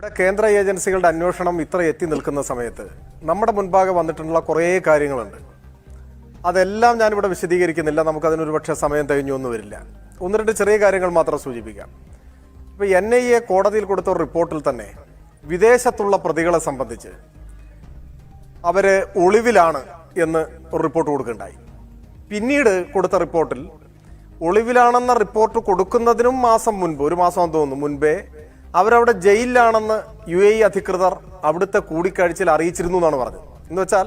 ഇവിടെ കേന്ദ്ര ഏജൻസികളുടെ അന്വേഷണം ഇത്ര എത്തി നിൽക്കുന്ന സമയത്ത് നമ്മുടെ മുൻപാകെ വന്നിട്ടുള്ള കുറേ കാര്യങ്ങളുണ്ട്. അതെല്ലാം ഞാനിവിടെ വിശദീകരിക്കുന്നില്ല. നമുക്കതിനൊരു പക്ഷേ സമയം തികഞ്ഞു ഒന്നും വരില്ല. ഒന്ന് രണ്ട് ചെറിയ കാര്യങ്ങൾ മാത്രം സൂചിപ്പിക്കാം. ഇപ്പോൾ എൻ ഐ എ കോടതിയിൽ കൊടുത്ത റിപ്പോർട്ടിൽ തന്നെ വിദേശത്തുള്ള പ്രതികളെ സംബന്ധിച്ച് അവർ ഒളിവിലാണ് എന്ന് ഒരു റിപ്പോർട്ട് കൊടുക്കുകയുണ്ടായി പിന്നീട് കൊടുത്ത റിപ്പോർട്ടിൽ ഒളിവിലാണെന്ന റിപ്പോർട്ട് കൊടുക്കുന്നതിനും മാസം മുൻപ് ഒരു മാസം തോന്നുന്നു മുൻപേ അവരവിടെ ജയിലിലാണെന്ന് യു എ ഇ അധികൃതർ അവിടുത്തെ കൂടിക്കാഴ്ചയിൽ അറിയിച്ചിരുന്നു എന്നാണ് പറഞ്ഞത്. എന്ന് വെച്ചാൽ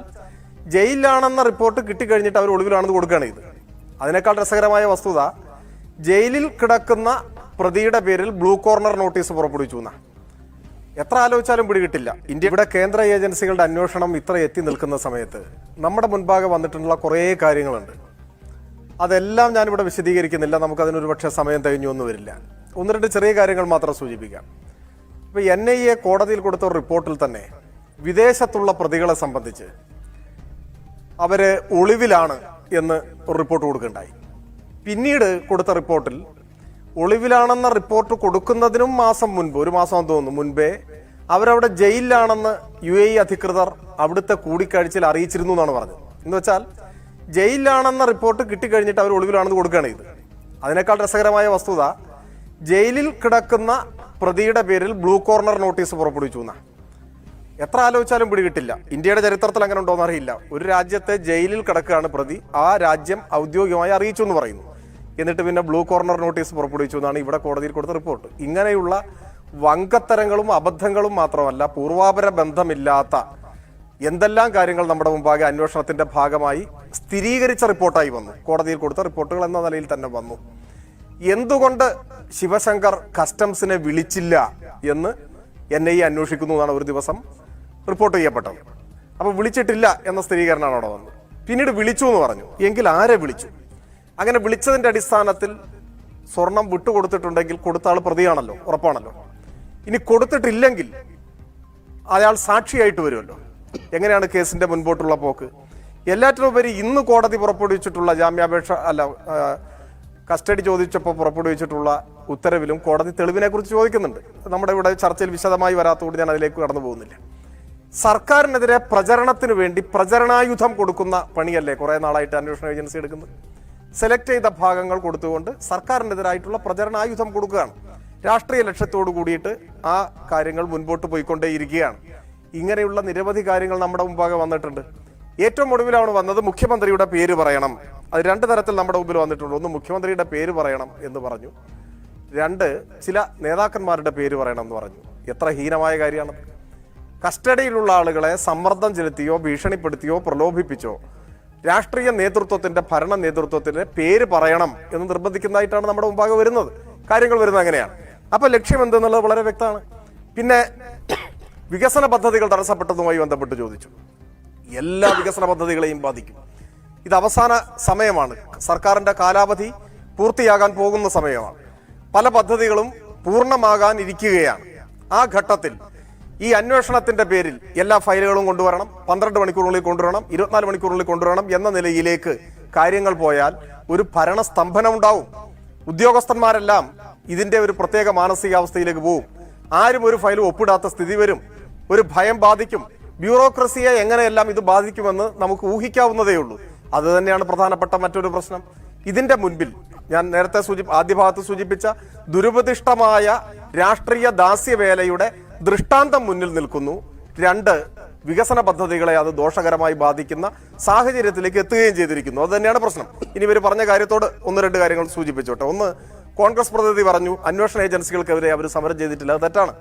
ജയിലിലാണെന്ന റിപ്പോർട്ട് കിട്ടിക്കഴിഞ്ഞിട്ട് അവർ ഒളിവിലാണെന്ന് കൊടുക്കുകയാണ് ഇത് അതിനേക്കാൾ രസകരമായ വസ്തുത ജയിലിൽ കിടക്കുന്ന പ്രതിയുടെ പേരിൽ ബ്ലൂ കോർണർ നോട്ടീസ് പുറപ്പെടുവിച്ചു എന്നാണ് എത്ര ആലോചിച്ചാലും പിടികിട്ടില്ല. ഇന്ത്യ ഇവിടെ കേന്ദ്ര ഏജൻസികളുടെ അന്വേഷണം ഇത്ര എത്തി നിൽക്കുന്ന സമയത്ത് നമ്മുടെ മുൻപാകെ വന്നിട്ടുള്ള കുറേ കാര്യങ്ങളുണ്ട്. അതെല്ലാം ഞാനിവിടെ വിശദീകരിക്കുന്നില്ല. നമുക്കതിനൊരു പക്ഷേ സമയം തികഞ്ഞു ഒന്നും വരില്ല. ഒന്ന് രണ്ട് ചെറിയ കാര്യങ്ങൾ മാത്രം സൂചിപ്പിക്കാം. ഇപ്പോൾ എൻ ഐ എ കോടതിയിൽ കൊടുത്ത ഒരു റിപ്പോർട്ടിൽ തന്നെ വിദേശത്തുള്ള പ്രതികളെ സംബന്ധിച്ച് അവർ ഒളിവിലാണ് എന്ന് ഒരു റിപ്പോർട്ട് കൊടുക്കുകയുണ്ടായി. പിന്നീട് കൊടുത്ത റിപ്പോർട്ടിൽ ഒളിവിലാണെന്ന റിപ്പോർട്ട് കൊടുക്കുന്നതിനും മാസം മുൻപ് ഒരു മാസം തോന്നുന്നു മുൻപേ അവരവിടെ ജയിലിലാണെന്ന് യു എ അധികൃതർ അവിടുത്തെ കൂടിക്കാഴ്ചയിൽ അറിയിച്ചിരുന്നു എന്നാണ് പറഞ്ഞത്. എന്ന് വെച്ചാൽ ജയിലിലാണെന്ന റിപ്പോർട്ട് കിട്ടിക്കഴിഞ്ഞിട്ട് അവർ ഒളിവിലാണെന്ന് കൊടുക്കുകയാണ് ഇത് അതിനേക്കാൾ രസകരമായ വസ്തുത ജയിലിൽ കിടക്കുന്ന പ്രതിയുടെ പേരിൽ ബ്ലൂ കോർണർ നോട്ടീസ് പുറപ്പെടുവിച്ചു എന്നാണ് എത്ര ആലോചിച്ചാലും പിടികിട്ടില്ല. ഇന്ത്യയുടെ ചരിത്രത്തിൽ അങ്ങനെ ഉണ്ടോയെന്ന് അറിയില്ല. ഒരു രാജ്യത്തെ ജയിലിൽ കിടക്കുകയാണ് പ്രതി. ആ രാജ്യം ഔദ്യോഗികമായി അറിയിച്ചു എന്ന് പറയുന്നു. എന്നിട്ട് പിന്നെ ബ്ലൂ കോർണർ നോട്ടീസ് പുറപ്പെടുവിച്ചു എന്നാണ് ഇവിടെ കോടതിയിൽ കൊടുത്ത റിപ്പോർട്ട്. ഇങ്ങനെയുള്ള വങ്കത്തരങ്ങളും അബദ്ധങ്ങളും മാത്രമല്ല പൂർവാപര ബന്ധമില്ലാത്ത എന്തെല്ലാം കാര്യങ്ങൾ നമ്മുടെ മുമ്പാകെ അന്വേഷണത്തിന്റെ ഭാഗമായി സ്ഥിരീകരിച്ച റിപ്പോർട്ടായി വന്നു. കോടതിയിൽ കൊടുത്ത റിപ്പോർട്ടുകൾ എന്ന നിലയിൽ തന്നെ വന്നു. എന്തുകൊണ്ട് ശിവശങ്കർ കസ്റ്റംസിനെ വിളിച്ചില്ല എന്ന് എൻ ഐ അന്വേഷിക്കുന്നു എന്നാണ് ഒരു ദിവസം റിപ്പോർട്ട് ചെയ്യപ്പെട്ടത്. അപ്പൊ വിളിച്ചിട്ടില്ല എന്ന സ്ഥിരീകരണമാണ് അവിടെ വന്നത്. പിന്നീട് വിളിച്ചു എന്ന് പറഞ്ഞു. എങ്കിൽ ആരെ വിളിച്ചു? അങ്ങനെ വിളിച്ചതിന്റെ അടിസ്ഥാനത്തിൽ സ്വർണം വിട്ടുകൊടുത്തിട്ടുണ്ടെങ്കിൽ കൊടുത്ത ആൾ പ്രതിയാണല്ലോ ഉറപ്പാണല്ലോ. ഇനി കൊടുത്തിട്ടില്ലെങ്കിൽ അയാൾ സാക്ഷിയായിട്ട് വരുമല്ലോ. എങ്ങനെയാണ് കേസിന്റെ മുൻപോട്ടുള്ള പോക്ക്? എല്ലാറ്റിനുപരി ഇന്ന് കോടതി പുറപ്പെടുവിച്ചിട്ടുള്ള ജാമ്യാപേക്ഷ അല്ല കസ്റ്റഡി ചോദിച്ചപ്പോൾ പുറപ്പെടുവിച്ചിട്ടുള്ള ഉത്തരവിലും കോടതി തെളിവിനെ കുറിച്ച് ചോദിക്കുന്നുണ്ട്. നമ്മുടെ ഇവിടെ ചർച്ചയിൽ വിശദമായി വരാത്തതുകൊണ്ട് ഞാൻ അതിലേക്ക് കടന്നു പോകുന്നില്ല. സർക്കാരിനെതിരെ പ്രചരണത്തിന് വേണ്ടി പ്രചരണായുധം കൊടുക്കുന്ന പണിയല്ലേ കുറെ നാളായിട്ട് അന്വേഷണ ഏജൻസി എടുക്കുന്നത്? സെലക്ട് ചെയ്ത ഭാഗങ്ങൾ കൊടുത്തുകൊണ്ട് സർക്കാരിനെതിരായിട്ടുള്ള പ്രചരണായുധം കൊടുക്കുകയാണ്. രാഷ്ട്രീയ ലക്ഷ്യത്തോടു കൂടിയിട്ട് ആ കാര്യങ്ങൾ മുൻപോട്ട് പോയിക്കൊണ്ടേയിരിക്കുകയാണ്. ഇങ്ങനെയുള്ള നിരവധി കാര്യങ്ങൾ നമ്മുടെ മുമ്പാകെ വന്നിട്ടുണ്ട്. ഏറ്റവും ഒടുവിലാണ് വന്നത് മുഖ്യമന്ത്രിയുടെ പേര് പറയണം. അത് രണ്ട് തരത്തിൽ നമ്മുടെ മുമ്പിൽ വന്നിട്ടുണ്ട്. ഒന്ന് മുഖ്യമന്ത്രിയുടെ പേര് പറയണം എന്ന് പറഞ്ഞു. രണ്ട് ചില നേതാക്കന്മാരുടെ പേര് പറയണം എന്ന് പറഞ്ഞു. എത്ര ഹീനമായ കാര്യമാണ്. കസ്റ്റഡിയിലുള്ള ആളുകളെ സമ്മർദ്ദം ചെലുത്തിയോ ഭീഷണിപ്പെടുത്തിയോ പ്രലോഭിപ്പിച്ചോ രാഷ്ട്രീയ നേതൃത്വത്തിന്റെ ഭരണ നേതൃത്വത്തിന്റെ പേര് പറയണം എന്ന് നിർബന്ധിക്കുന്നതായിട്ടാണ് നമ്മുടെ മുമ്പാകെ വരുന്നത്. കാര്യങ്ങൾ വരുന്നത് അങ്ങനെയാണ്. അപ്പൊ ലക്ഷ്യം എന്തെന്നുള്ളത് വളരെ വ്യക്തമാണ്. പിന്നെ വികസന പദ്ധതികൾ തടസ്സപ്പെട്ടതുമായി ബന്ധപ്പെട്ട് ചോദിച്ചു. എല്ലാ വികസന പദ്ധതികളെയും ബാധിക്കും. ഇത് അവസാന സമയമാണ്. സർക്കാരിന്റെ കാലാവധി പൂർത്തിയാകാൻ പോകുന്ന സമയമാണ്. പല പദ്ധതികളും പൂർണമാകാൻ ഇരിക്കുകയാണ്. ആ ഘട്ടത്തിൽ ഈ അന്വേഷണത്തിന്റെ പേരിൽ എല്ലാ ഫയലുകളും കൊണ്ടുവരണം പന്ത്രണ്ട് മണിക്കൂറിനുള്ളിൽ കൊണ്ടുവരണം ഇരുപത്തിനാല് മണിക്കൂറിനുള്ളിൽ കൊണ്ടുവരണം എന്ന നിലയിലേക്ക് കാര്യങ്ങൾ പോയാൽ ഒരു ഭരണസ്തംഭനം ഉണ്ടാവും ഉദ്യോഗസ്ഥന്മാരെല്ലാം ഇതിന്റെ ഒരു പ്രത്യേക മാനസികാവസ്ഥയിലേക്ക് പോവും. ആരും ഒരു ഫയലും ഒപ്പിടാത്ത സ്ഥിതി വരും. ഒരു ഭയം ബാധിക്കും. ബ്യൂറോക്രസിയെ എങ്ങനെയെല്ലാം ഇത് ബാധിക്കുമെന്ന് നമുക്ക് ഊഹിക്കാവുന്നതേ ഉള്ളൂ. അത് തന്നെയാണ് പ്രധാനപ്പെട്ട മറ്റൊരു പ്രശ്നം. ഇതിന്റെ മുൻപിൽ ഞാൻ നേരത്തെ സൂചി ആദ്യ ഭാഗത്ത് സൂചിപ്പിച്ച ദുരുപദിഷ്ടമായ രാഷ്ട്രീയ ദാസ്യവേലയുടെ ദൃഷ്ടാന്തം മുന്നിൽ നിൽക്കുന്നു. രണ്ട് വികസന പദ്ധതികളെ അത് ദോഷകരമായി ബാധിക്കുന്ന സാഹചര്യത്തിലേക്ക് എത്തുകയും ചെയ്തിരിക്കുന്നു. അത് തന്നെയാണ് പ്രശ്നം. ഇനി ഇവർ പറഞ്ഞ കാര്യത്തോട് ഒന്ന് രണ്ട് കാര്യങ്ങൾ സൂചിപ്പിച്ചോട്ടെ. ഒന്ന് കോൺഗ്രസ് പ്രതിനിധി പറഞ്ഞു അന്വേഷണ ഏജൻസികൾക്കെതിരെ അവർ സമരം ചെയ്തിട്ടില്ല. അത് തെറ്റാണ്.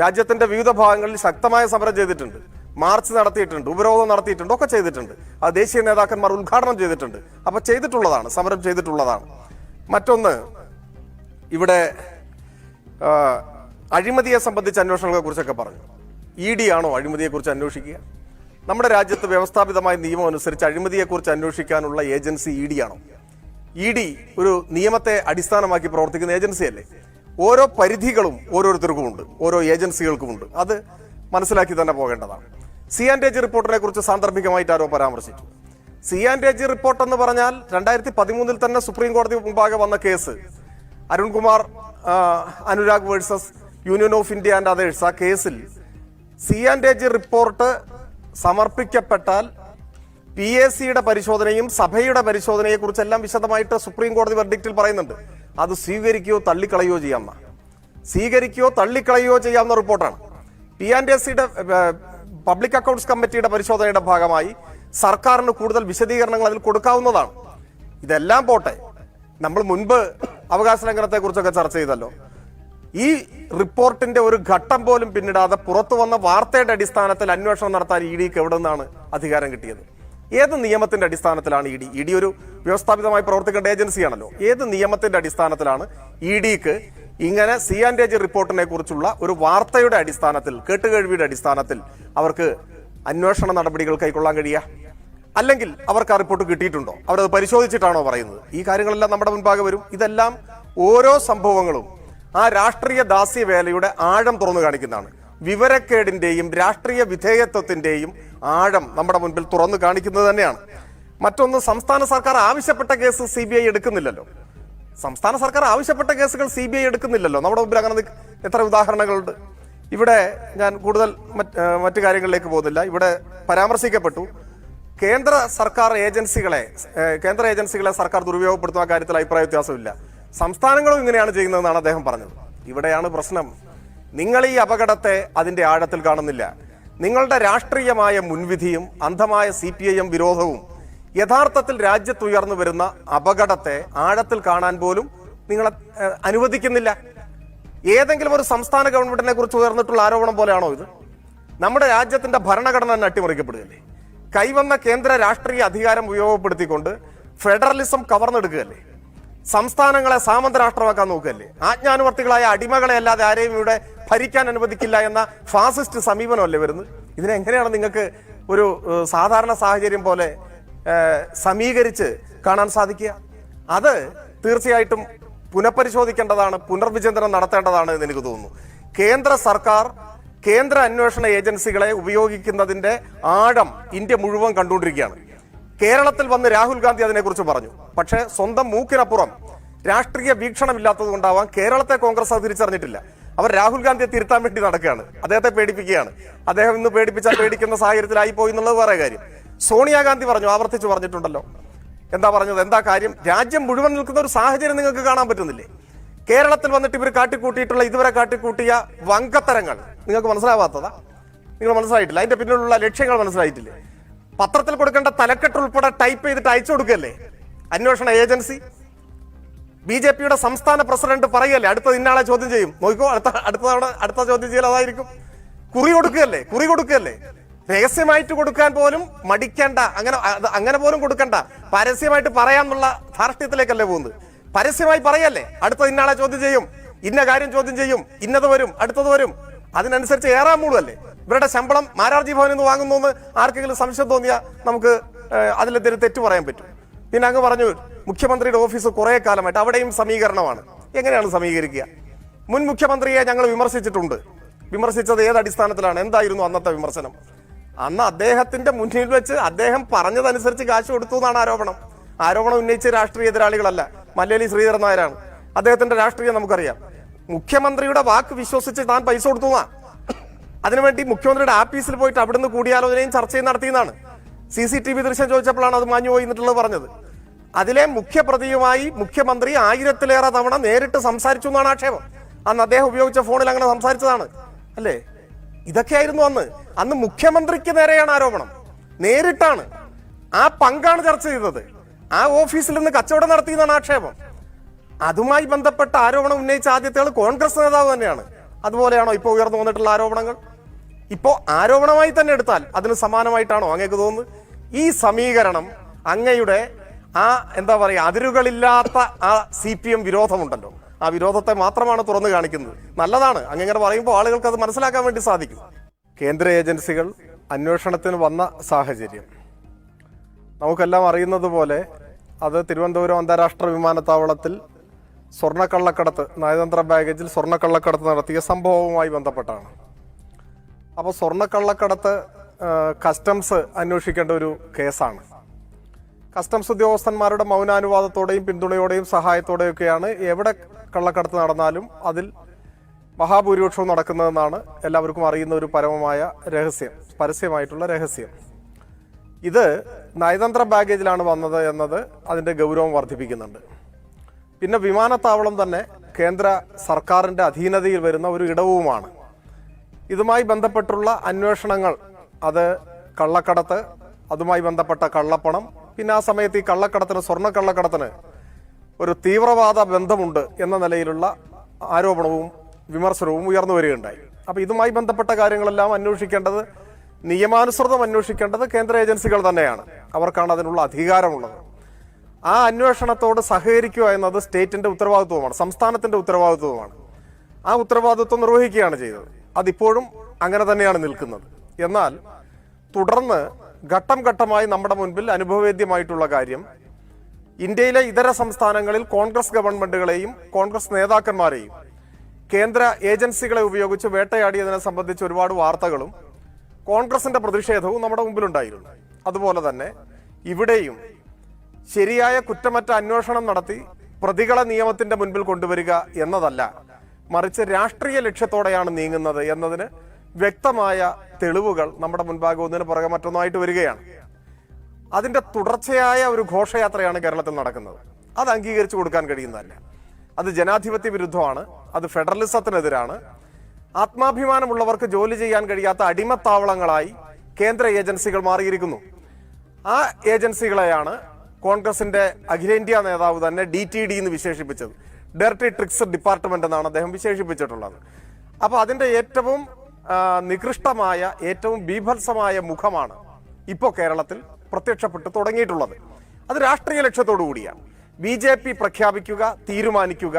രാജ്യത്തിന്റെ വിവിധ ഭാഗങ്ങളിൽ ശക്തമായ സമരം ചെയ്തിട്ടുണ്ട്. മാർച്ച് നടത്തിയിട്ടുണ്ട് ഉപരോധം നടത്തിയിട്ടുണ്ട് ഒക്കെ ചെയ്തിട്ടുണ്ട്. അത് ദേശീയ നേതാക്കന്മാർ ഉദ്ഘാടനം ചെയ്തിട്ടുണ്ട്. അപ്പൊ ചെയ്തിട്ടുള്ളതാണ് സമരം ചെയ്തിട്ടുള്ളതാണ്. മറ്റൊന്ന് ഇവിടെ അഴിമതിയെ സംബന്ധിച്ച് അന്വേഷണങ്ങളെ കുറിച്ചൊക്കെ പറഞ്ഞു. ഇ ഡി ആണോ അഴിമതിയെക്കുറിച്ച് അന്വേഷിക്കുക? നമ്മുടെ രാജ്യത്ത് വ്യവസ്ഥാപിതമായ നിയമം അനുസരിച്ച് അഴിമതിയെക്കുറിച്ച് അന്വേഷിക്കാനുള്ള ഏജൻസി ഇ ഡി ആണോ? ഇ ഡി ഒരു നിയമത്തെ അടിസ്ഥാനമാക്കി പ്രവർത്തിക്കുന്ന ഏജൻസിയല്ലേ? ഓരോ പരിധികളും ഓരോരുത്തർക്കുമുണ്ട് ഓരോ ഏജൻസികൾക്കുമുണ്ട്. അത് മനസ്സിലാക്കി തന്നെ പോകേണ്ടതാണ്. സി ആൻഡ് എജ് റിപ്പോർട്ടിനെ കുറിച്ച് സാന്ദർഭികമായിട്ട് ആരോ പരാമർശിച്ചു. സി ആൻഡ് എജ് റിപ്പോർട്ട് എന്ന് പറഞ്ഞാൽ രണ്ടായിരത്തി പതിമൂന്നിൽ തന്നെ സുപ്രീം കോടതി മുമ്പാകെ വന്ന case. Arunkumar Anurag versus union of India and others ആ കേസിൽ സി ആൻഡ് എ റിപ്പോർട്ട് സമർപ്പിക്കപ്പെട്ടാൽ പി എ സിയുടെ പരിശോധനയും സഭയുടെ പരിശോധനയെ കുറിച്ചെല്ലാം വിശദമായിട്ട് സുപ്രീം കോടതി വെർഡിക്റ്റിൽ പറയുന്നുണ്ട്. അത് സ്വീകരിക്കുകയോ തള്ളിക്കളയോ ചെയ്യാമെന്ന സ്വീകരിക്കുകയോ തള്ളിക്കളയോ ചെയ്യാവുന്ന റിപ്പോർട്ടാണ്. പി ആൻഡ് എസ് സിയുടെ പബ്ലിക് അക്കൗണ്ട്സ് കമ്മിറ്റിയുടെ പരിശോധനയുടെ ഭാഗമായി സർക്കാരിന് കൂടുതൽ വിശദീകരണങ്ങൾ അതിൽ കൊടുക്കാവുന്നതാണ്. ഇതെല്ലാം പോട്ടെ നമ്മൾ മുൻപ് അവകാശ ലംഘനത്തെ കുറിച്ചൊക്കെ ചർച്ച ചെയ്തല്ലോ. ഈ റിപ്പോർട്ടിന്റെ ഒരു ഘട്ടം പോലും പിന്നിടാതെ പുറത്തു വന്ന വാർത്തയുടെ അടിസ്ഥാനത്തിൽ അന്വേഷണം നടത്താൻ ഇ ഡിക്ക് എവിടെ നിന്നാണ് അധികാരം കിട്ടിയത്? ഏത് നിയമത്തിന്റെ അടിസ്ഥാനത്തിലാണ് ഇ ഡി? ഇ ഡി ഒരു വ്യവസ്ഥാപിതമായി പ്രവർത്തിക്കേണ്ട ഏജൻസിയാണല്ലോ. ഏത് നിയമത്തിന്റെ അടിസ്ഥാനത്തിലാണ് ഇ ഡിക്ക് ഇങ്ങനെ സി ആൻഡ് എജ് റിപ്പോർട്ടിനെ കുറിച്ചുള്ള ഒരു വാർത്തയുടെ അടിസ്ഥാനത്തിൽ കേട്ടുകേഴ്വിയുടെ അടിസ്ഥാനത്തിൽ അവർക്ക് അന്വേഷണ നടപടികൾ കൈക്കൊള്ളാൻ കഴിയുക അല്ലെങ്കിൽ അവർക്ക് ആ റിപ്പോർട്ട് കിട്ടിയിട്ടുണ്ടോ? അവരത് പരിശോധിച്ചിട്ടാണോ പറയുന്നത്? ഈ കാര്യങ്ങളെല്ലാം നമ്മുടെ മുൻപാകെ വരും. ഇതെല്ലാം ഓരോ സംഭവങ്ങളും ആ രാഷ്ട്രീയ ദാസ്യവേലയുടെ ആഴം തുറന്നു കാണിക്കുന്നതാണ്. വിവരക്കേടിന്റെയും രാഷ്ട്രീയ വിധേയത്വത്തിന്റെയും ആഴം നമ്മുടെ മുൻപിൽ തുറന്നു കാണിക്കുന്നത് തന്നെയാണ്. മറ്റൊന്ന് സംസ്ഥാന സർക്കാർ ആവശ്യപ്പെട്ട കേസ് സി എടുക്കുന്നില്ലല്ലോ. സംസ്ഥാന സർക്കാർ ആവശ്യപ്പെട്ട കേസുകൾ സി ബി ഐ എടുക്കുന്നില്ലല്ലോ. നമ്മുടെ മുമ്പിൽ അങ്ങനെ എത്ര ഉദാഹരണങ്ങളുണ്ട്. ഇവിടെ ഞാൻ കൂടുതൽ മറ്റു കാര്യങ്ങളിലേക്ക് പോകുന്നില്ല. ഇവിടെ പരാമർശിക്കപ്പെട്ടു. കേന്ദ്ര സർക്കാർ ഏജൻസികളെ കേന്ദ്ര ഏജൻസികളെ സർക്കാർ ദുരുപയോഗപ്പെടുത്തുന്ന കാര്യത്തിൽ അഭിപ്രായ വ്യത്യാസമില്ല. സംസ്ഥാനങ്ങളും ഇങ്ങനെയാണ് ചെയ്യുന്നതെന്നാണ് അദ്ദേഹം പറഞ്ഞത്. ഇവിടെയാണ് പ്രശ്നം. നിങ്ങൾ ഈ അപകടത്തെ അതിന്റെ ആഴത്തിൽ കാണുന്നില്ല. നിങ്ങളുടെ രാഷ്ട്രീയമായ മുൻവിധിയും അന്ധമായ സി വിരോധവും യഥാർത്ഥത്തിൽ രാജ്യത്ത് ഉയർന്നു വരുന്ന അപകടത്തെ ആഴത്തിൽ കാണാൻ പോലും നിങ്ങളെ ഏഹ്, അനുവദിക്കുന്നില്ല. ഏതെങ്കിലും ഒരു സംസ്ഥാന ഗവൺമെന്റിനെ കുറിച്ച് ഉയർന്നിട്ടുള്ള ആരോപണം പോലെയാണോ ഇത്? നമ്മുടെ രാജ്യത്തിന്റെ ഭരണഘടന തന്നെ അട്ടിമറിക്കപ്പെടുകയല്ലേ? കൈവന്ന കേന്ദ്ര രാഷ്ട്രീയ അധികാരം ഉപയോഗപ്പെടുത്തിക്കൊണ്ട് ഫെഡറലിസം കവർന്നെടുക്കുകയല്ലേ? സംസ്ഥാനങ്ങളെ സാമന്ത രാഷ്ട്രമാക്കാൻ നോക്കുകയല്ലേ? ആജ്ഞാനുവർത്തികളായ അടിമകളെ അല്ലാതെ ആരെയും ഇവിടെ ഭരിക്കാൻ അനുവദിക്കില്ല എന്ന ഫാസിസ്റ്റ് സമീപനമല്ലേ വരുന്നത്? ഇതിനെങ്ങനെയാണ് നിങ്ങൾക്ക് ഒരു സാധാരണ സാഹചര്യം പോലെ സമീകരിച്ച് കാണാൻ സാധിക്കുക. അത് തീർച്ചയായിട്ടും പുനഃപരിശോധിക്കേണ്ടതാണ് പുനർവിചിന്തനം നടത്തേണ്ടതാണ് എന്ന് എനിക്ക് തോന്നുന്നു. കേന്ദ്ര സർക്കാർ കേന്ദ്ര അന്വേഷണ ഏജൻസികളെ ഉപയോഗിക്കുന്നതിന്റെ ആഴം ഇന്ത്യ മുഴുവൻ കണ്ടുകൊണ്ടിരിക്കുകയാണ്. കേരളത്തിൽ വന്ന് രാഹുൽ ഗാന്ധി അതിനെക്കുറിച്ച് പറഞ്ഞു. പക്ഷേ സ്വന്തം മൂക്കിനപ്പുറം രാഷ്ട്രീയ വീക്ഷണമില്ലാത്തത് കൊണ്ടാവാം കേരളത്തെ കോൺഗ്രസ് അത് തിരിച്ചറിഞ്ഞിട്ടില്ല. അവർ രാഹുൽ ഗാന്ധിയെ തിരുത്താൻ വേണ്ടി നടക്കുകയാണ്. അദ്ദേഹത്തെ പേടിപ്പിക്കുകയാണ്. അദ്ദേഹം ഇന്ന് പേടിപ്പിച്ചാൽ പേടിക്കുന്ന സാഹചര്യത്തിലായി പോയി എന്നുള്ളത് വേറെ കാര്യം. സോണിയാഗാന്ധി പറഞ്ഞു ആവർത്തിച്ച് പറഞ്ഞിട്ടുണ്ടല്ലോ. എന്താ പറഞ്ഞത്? എന്താ കാര്യം? രാജ്യം മുഴുവൻ നിൽക്കുന്ന ഒരു സാഹചര്യം നിങ്ങൾക്ക് കാണാൻ പറ്റുന്നില്ലേ? കേരളത്തിൽ വന്നിട്ട് ഇവർ കാട്ടിക്കൂട്ടിയിട്ടുള്ള ഇതുവരെ കാട്ടിക്കൂട്ടിയ വങ്കത്തരങ്ങൾ. നിങ്ങൾക്ക് മനസ്സിലാവാത്തതാ? നിങ്ങൾ മനസ്സിലായിട്ടില്ല? അതിന്റെ പിന്നിലുള്ള ലക്ഷ്യങ്ങൾ മനസ്സിലായിട്ടില്ലേ? പത്രത്തിൽ കൊടുക്കേണ്ട തലക്കെട്ട് ഉൾപ്പെടെ ടൈപ്പ് ചെയ്തിട്ട് അയച്ചു കൊടുക്കല്ലേ അന്വേഷണ ഏജൻസി? ബി ജെ പിയുടെ സംസ്ഥാന പ്രസിഡന്റ് പറയല്ലേ അടുത്ത ഇന്നാളെ ചോദ്യം ചെയ്യും. നോക്കോ അടുത്ത അടുത്ത തവണ അടുത്ത ചോദ്യം ചെയ്യൽ അതായിരിക്കും. കുറി കൊടുക്കുകയല്ലേ? കുറി കൊടുക്കുകയല്ലേ? രഹസ്യമായിട്ട് കൊടുക്കാൻ പോലും മടിക്കണ്ട. അങ്ങനെ അങ്ങനെ പോലും കൊടുക്കണ്ട. പരസ്യമായിട്ട് പറയാമെന്നുള്ള ധാർഷ്ട്യത്തിലേക്കല്ലേ പോകുന്നത്? പരസ്യമായി പറയല്ലേ? അടുത്ത ഇന്നാളെ ചോദ്യം ചെയ്യും. ഇന്ന കാര്യം ചോദ്യം ചെയ്യും. ഇന്നത് വരും അടുത്തത് വരും. അതിനനുസരിച്ച് ഏറാൻ മൂടുമല്ലേ ഇവരുടെ ശമ്പളം മാരാർജി ഭവനിൽ നിന്ന് വാങ്ങുന്നു എന്ന് ആർക്കെങ്കിലും സംശയം തോന്നിയാൽ നമുക്ക് അതിലെന്തെങ്കിലും തെറ്റ് പറയാൻ പറ്റും. പിന്നെ അങ്ങ് പറഞ്ഞു മുഖ്യമന്ത്രിയുടെ ഓഫീസ് കുറെ കാലമായിട്ട് അവിടെയും സമീകരണമാണ്. എങ്ങനെയാണ് സമീകരിക്കുക? മുൻ മുഖ്യമന്ത്രിയെ ഞങ്ങൾ വിമർശിച്ചിട്ടുണ്ട്. വിമർശിച്ചത് ഏത് അടിസ്ഥാനത്തിലാണ്? എന്തായിരുന്നു അന്നത്തെ വിമർശനം? അന്ന് അദ്ദേഹത്തിന്റെ മുന്നിൽ വെച്ച് അദ്ദേഹം പറഞ്ഞതനുസരിച്ച് കാശ് കൊടുത്തു എന്നാണ് ആരോപണം. ആരോപണം ഉന്നയിച്ച രാഷ്ട്രീയ എതിരാളികളല്ല. മല്ലേലി ശ്രീധരൻ നായരാണ്. അദ്ദേഹത്തിന്റെ രാഷ്ട്രീയം നമുക്കറിയാം. മുഖ്യമന്ത്രിയുടെ വാക്ക് വിശ്വസിച്ച് താൻ പൈസ കൊടുത്തു അതിനുവേണ്ടി മുഖ്യമന്ത്രിയുടെ ആഫീസിൽ പോയിട്ട് അവിടുന്ന് കൂടിയാലോചനയും ചർച്ചയും നടത്തിയെന്നാണ് സി സി ടി വി ദൃശ്യം ചോദിച്ചപ്പോഴാണ് അത് മാഞ്ഞു പോയി എന്നിട്ടുള്ളത് പറഞ്ഞത്. അതിലെ മുഖ്യപ്രതിയുമായി മുഖ്യമന്ത്രി ആയിരത്തിലേറെ തവണ നേരിട്ട് സംസാരിച്ചു എന്നാണ് ആക്ഷേപം. അന്ന് അദ്ദേഹം ഉപയോഗിച്ച ഫോണിൽ അങ്ങനെ സംസാരിച്ചതാണ്. അല്ലേ? ഇതൊക്കെയായിരുന്നു അന്ന്. അന്ന് മുഖ്യമന്ത്രിക്ക് നേരെയാണ് ആരോപണം. നേരിട്ടാണ്. ആ പങ്കാണ് ചർച്ച ചെയ്തത്. ആ ഓഫീസിൽ നിന്ന് കച്ചവടം നടത്തിയെന്നാണ് ആക്ഷേപം. അതുമായി ബന്ധപ്പെട്ട ആരോപണം ഉന്നയിച്ച ആദ്യത്തെ കോൺഗ്രസ് നേതാവ് തന്നെയാണ്. അതുപോലെയാണോ ഇപ്പോൾ ഉയർന്നു വന്നിട്ടുള്ള ആരോപണങ്ങൾ? ഇപ്പോൾ ആരോപണമായി തന്നെ എടുത്താൽ അതിന് സമാനമായിട്ടാണോ അങ്ങേക്ക് തോന്നുന്നത്? ഈ സമീകരണം അങ്ങയുടെ ആ എന്താ പറയുക അതിരുകളില്ലാത്ത ആ സി പി എം വിരോധമുണ്ടല്ലോ. ആ വിരോധത്തെ മാത്രമാണ് തുറന്നു കാണിക്കുന്നത്. നല്ലതാണ്. അങ്ങനെ പറയുമ്പോൾ ആളുകൾക്ക് അത് മനസ്സിലാക്കാൻ വേണ്ടി സാധിക്കും. കേന്ദ്ര ഏജൻസികൾ അന്വേഷണത്തിന് വന്ന സാഹചര്യം. നമുക്കെല്ലാം അറിയുന്നത് പോലെ അത് തിരുവനന്തപുരം അന്താരാഷ്ട്ര വിമാനത്താവളത്തിൽ സ്വർണക്കള്ളക്കടത്ത് നയതന്ത്ര ബാഗേജിൽ സ്വർണക്കള്ളക്കടത്ത് നടത്തിയ സംഭവവുമായി ബന്ധപ്പെട്ടാണ്. അപ്പോൾ സ്വർണക്കള്ളക്കടത്ത് കസ്റ്റംസ് അന്വേഷിക്കേണ്ട ഒരു കേസാണ്. കസ്റ്റംസ് ഉദ്യോഗസ്ഥന്മാരുടെ മൗനാനുവാദത്തോടെയും പിന്തുണയോടെയും സഹായത്തോടെയൊക്കെയാണ് എവിടെ കള്ളക്കടത്ത് നടന്നാലും അതിൽ മഹാഭൂരിപക്ഷവും നടക്കുന്നതെന്നാണ് എല്ലാവർക്കും അറിയുന്ന ഒരു പരമമായ രഹസ്യം പരസ്യമായിട്ടുള്ള രഹസ്യം. ഇത് നയതന്ത്ര ബാഗേജിലാണ് വന്നത് എന്നത് അതിന്റെ ഗൗരവം വർദ്ധിപ്പിക്കുന്നുണ്ട്. പിന്നെ വിമാനത്താവളം തന്നെ കേന്ദ്ര സർക്കാരിന്റെ അധീനതയിൽ വരുന്ന ഒരു ഇടവുമാണ്. ഇതുമായി ബന്ധപ്പെട്ടുള്ള അന്വേഷണങ്ങൾ അത് കള്ളക്കടത്ത് അതുമായി ബന്ധപ്പെട്ട കള്ളപ്പണം പിന്നെ ആ സമയത്ത് ഈ കള്ളക്കടത്തിന് സ്വർണ കള്ളക്കടത്തിന് ഒരു തീവ്രവാദ ബന്ധമുണ്ട് എന്ന നിലയിലുള്ള ആരോപണവും വിമർശനവും ഉയർന്നു വരികയുണ്ടായി. അപ്പോൾ ഇതുമായി ബന്ധപ്പെട്ട കാര്യങ്ങളെല്ലാം അന്വേഷിക്കേണ്ടത് നിയമാനുസൃതം അന്വേഷിക്കേണ്ടത് കേന്ദ്ര ഏജൻസികൾ തന്നെയാണ്. അവർക്കാണ് അതിനുള്ള അധികാരമുള്ളത്. ആ അന്വേഷണത്തോട് സഹകരിക്കുക എന്നത് സ്റ്റേറ്റിന്റെ ഉത്തരവാദിത്വമാണ് സംസ്ഥാനത്തിന്റെ ഉത്തരവാദിത്വമാണ് ആ ഉത്തരവാദിത്വം നിർവഹിക്കുകയാണ് ചെയ്തത്. അതിപ്പോഴും അങ്ങനെ തന്നെയാണ് നിൽക്കുന്നത്. എന്നാൽ തുടർന്ന് ഘട്ടം ഘട്ടമായി നമ്മുടെ മുൻപിൽ അനുഭവവേദ്യമായിട്ടുള്ള കാര്യം ഇന്ത്യയിലെ ഇതര സംസ്ഥാനങ്ങളിൽ കോൺഗ്രസ് ഗവൺമെന്റുകളെയും കോൺഗ്രസ് നേതാക്കന്മാരെയും കേന്ദ്ര ഏജൻസികളെ ഉപയോഗിച്ച് വേട്ടയാടിയതിനെ സംബന്ധിച്ച് ഒരുപാട് വാർത്തകളും കോൺഗ്രസിന്റെ പ്രതിഷേധവും നമ്മുടെ മുമ്പിലുണ്ടായിരുന്നു. അതുപോലെ തന്നെ ഇവിടെയും ശരിയായ കുറ്റമറ്റ അന്വേഷണം നടത്തി പ്രതികളെ നിയമത്തിന്റെ മുൻപിൽ കൊണ്ടുവരിക എന്നതല്ല മറിച്ച് രാഷ്ട്രീയ ലക്ഷ്യത്തോടെയാണ് നീങ്ങുന്നത് എന്നതിന് വ്യക്തമായ തെളിവുകൾ നമ്മുടെ മുൻപാകെ ഒന്നിന് പുറകെ മറ്റൊന്നായിട്ട് വരികയാണ്. അതിന്റെ തുടർച്ചയായ ഒരു ഘോഷയാത്രയാണ് കേരളത്തിൽ നടക്കുന്നത്. അത് അംഗീകരിച്ചു കൊടുക്കാൻ കഴിയുന്നതല്ല അത് ജനാധിപത്യ വിരുദ്ധമാണ്. അത് ഫെഡറലിസത്തിനെതിരാണ്. ആത്മാഭിമാനമുള്ളവർക്ക് ജോലി ചെയ്യാൻ കഴിയാത്ത അടിമത്താവളങ്ങളായി കേന്ദ്ര ഏജൻസികൾ മാറിയിരിക്കുന്നു. ആ ഏജൻസികളെയാണ് കോൺഗ്രസിന്റെ അഖിലേന്ത്യാ നേതാവ് തന്നെ ഡി ടി ഡി എന്ന് വിശേഷിപ്പിച്ചത്. ഡെർട്ടി ട്രിക്സ് ഡിപ്പാർട്ട്മെന്റ് എന്നാണ് അദ്ദേഹം വിശേഷിപ്പിച്ചിട്ടുള്ളത്. അപ്പൊ അതിന്റെ ഏറ്റവും നികൃഷ്ടമായ ഏറ്റവും ബീഭത്സമായ മുഖമാണ് ഇപ്പോൾ കേരളത്തിൽ പ്രത്യക്ഷപ്പെട്ട് തുടങ്ങിയിട്ടുള്ളത്. അത് രാഷ്ട്രീയ ലക്ഷ്യത്തോടു കൂടിയാണ്. ബി ജെ പി പ്രഖ്യാപിക്കുക തീരുമാനിക്കുക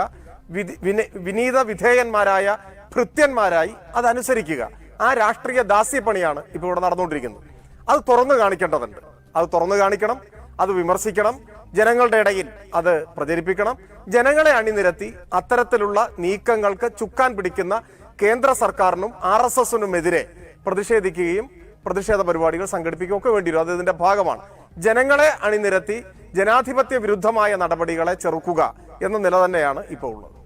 വിനീത വിധേയന്മാരായ ഭൃത്യന്മാരായി അതനുസരിക്കുക. ആ രാഷ്ട്രീയ ദാസ്യപ്പണിയാണ് ഇപ്പോൾ ഇവിടെ നടന്നുകൊണ്ടിരിക്കുന്നത്. അത് തുറന്നു കാണിക്കേണ്ടതുണ്ട്. അത് തുറന്നു കാണിക്കണം അത് വിമർശിക്കണം. ജനങ്ങളുടെ ഇടയിൽ അത് പ്രചരിപ്പിക്കണം. ജനങ്ങളെ അണിനിരത്തി അത്തരത്തിലുള്ള നീക്കങ്ങൾക്ക് ചുക്കാൻ പിടിക്കുന്ന കേന്ദ്ര സർക്കാരിനും ആർ എസ് എസിനുമെതിരെ പ്രതിഷേധിക്കുകയും പ്രതിഷേധ പരിപാടികൾ സംഘടിപ്പിക്കുകയൊക്കെ വേണ്ടി വരും അത് ഇതിന്റെ ഭാഗമാണ്. ജനങ്ങളെ അണിനിരത്തി ജനാധിപത്യ വിരുദ്ധമായ നടപടികളെ ചെറുക്കുക എന്ന നില തന്നെയാണ് ഇപ്പോൾ ഉള്ളത്.